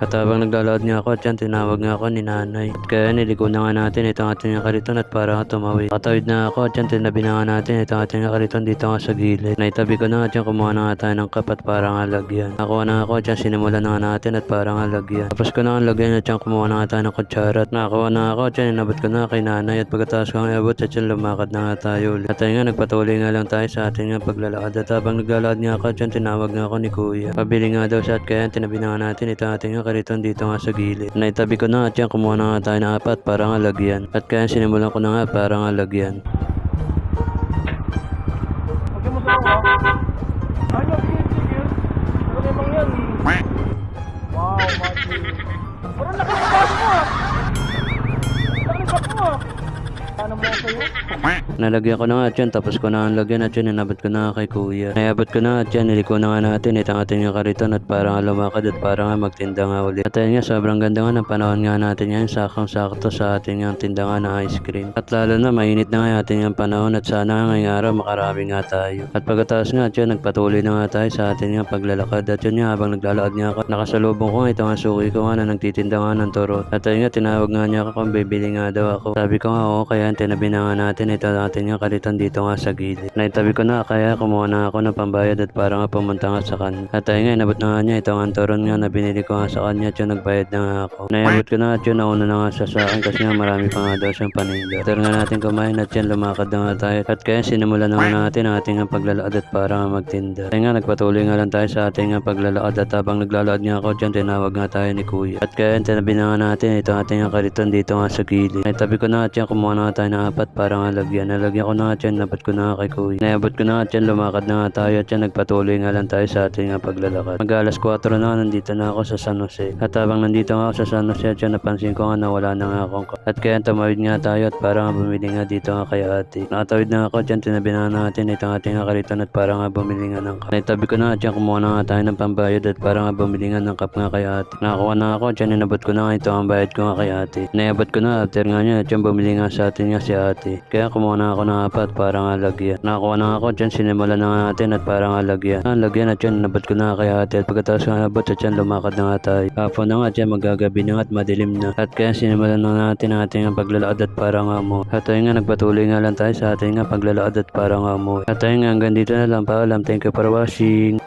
At habang naglalakad nga ako at yan, tinawag nga ako ni nanay. At kaya niliko na nga natin itong ating kariton at para nga tumawid. Katawid na ako at yan, tinabi na nga natin itong ating kariton dito nga sa gilid. Naitabi ko na at yan, kumuha na nga tayo ng cup at para nga lagyan. Nakuha na ako at yan, sinimulan na nga natin at para nga lagyan. Tapos ko na nga lagyan at yan, kumuha na nga tayo ng kutsara. At nakakuha na ako at yan, inabot ko na kay nanay. At pagkatapos ko nga iabot at yan, lumakad na nga tayo ulit. At nga, nagpatuloy nga lang tayo sa ating nga paglalakad. At habang naglalakad nga ako at yan, tinawag nga ako ni kuya. Pabili nga daw siya at kaya tinabi na nga natin ito ating nga kariton dito nga sa gilid. Naitabi ko na at yan, kumuha na nga tayo ng apat para nga lagyan. At kaya sinimulan ko na nga para nga lagyan. Wow, Mati. Parang baso mo ah. Baso mo ah. Ano mo sa'yo? Nalagyan ko na nga at yan, tapos ko na ang lagyan at yan, inabot ko na nga kay kuya. Naiabot ko na at yan, niliko na nga natin itong ating nga kariton at para nga lumakad at para nga magtinda nga ulit. At ayun nga, sobrang ganda nga ng panahon nga natin yan, sakang sakto sa ating nga tinda nga ng ice cream. At lalo na, mainit na nga yung ating nga panahon at sana nga ngayong araw makarami nga tayo. At pagkatapos nga at yan, nagpatuloy na nga tayo sa ating nga paglalakad at yun nga, habang naglalakad nga ako, nakasalubong ko nga ito nga suki ko nga na nagtitinda nga ng turot. At ayun nga, tinawag nga niya ako kung bibili nga daw ako. Sabi ko nga, oo, kaya tinabi na nga natin ito natin nga kalitan dito nga sa gilid. Naitabi ko na kaya kumuha na ako ng pambayad at para nga pumunta nga sa kanya. At ayun nga, inabot na nga niya ito ang nga na binili ko nga sa kanya at yun nagbayad na nga ako. Naibot ko na at yun nauna na nga siya sa akin kasi nga marami pa nga daw siyang paninda. After nga natin kumain at yan lumakad na nga tayo. At kaya sinimulan na nga natin ang ating paglalakad at para nga magtinda. Kaya nga nagpatuloy nga lang tayo sa ating paglalakad at habang naglalakad nga ako dyan tinawag nga tayo ni kuya. At kaya tinabi na nga natin ito ating nga kariton dito nga sa gilid. Naitabi ko na at yan kumuha na tayo ng apat para nga lagyan. Nalagyan ko na nga dyan, nabot ko na nga kay kuya. Naabot ko na nga dyan, lumakad na nga tayo at yan nagpatuloy nga lang tayo sa ating nga paglalakad. Mag alas 4 na nandito na ako sa San Jose. At habang nandito nga ako sa San Jose at yan napansin ko nga na wala na nga akong At kaya tumawid nga tayo at para nga bumili nga dito nga kay ate. Nakatawid na ako dyan, tinabi na natin itong ating nga kariton at para nga bumili nga ng cup. Naitabi ko na nga dyan, kumuha na nga tayo ng pambayad at para nga bumili nga ng cup nga kay ate. Nakakuha na ako dyan, inabot ko na nga ito ang bayad ko nga kay ate. Naiabot ko na after nga niya at yan bumili nga sa atin nga si ate. Kaya kumuha na ako ng apat para nga lagyan. Nakakuha na ako dyan, sinimulan na nga natin at para nga lagyan. Ah, lagyan at yan, inabot ko na kay ate. At pagkatapos nga nabot at yan, lumakad na nga tayo. Hapon na nga at yan, magagabi na at madilim na. At kaya sinimulan na natin ang ating paglalakad at para nga mo. At ayun nga, nagpatuloy nga lang tayo sa ating nga paglalakad at para nga mo. At ayun nga, hanggang dito na lang. Paalam, thank you for watching.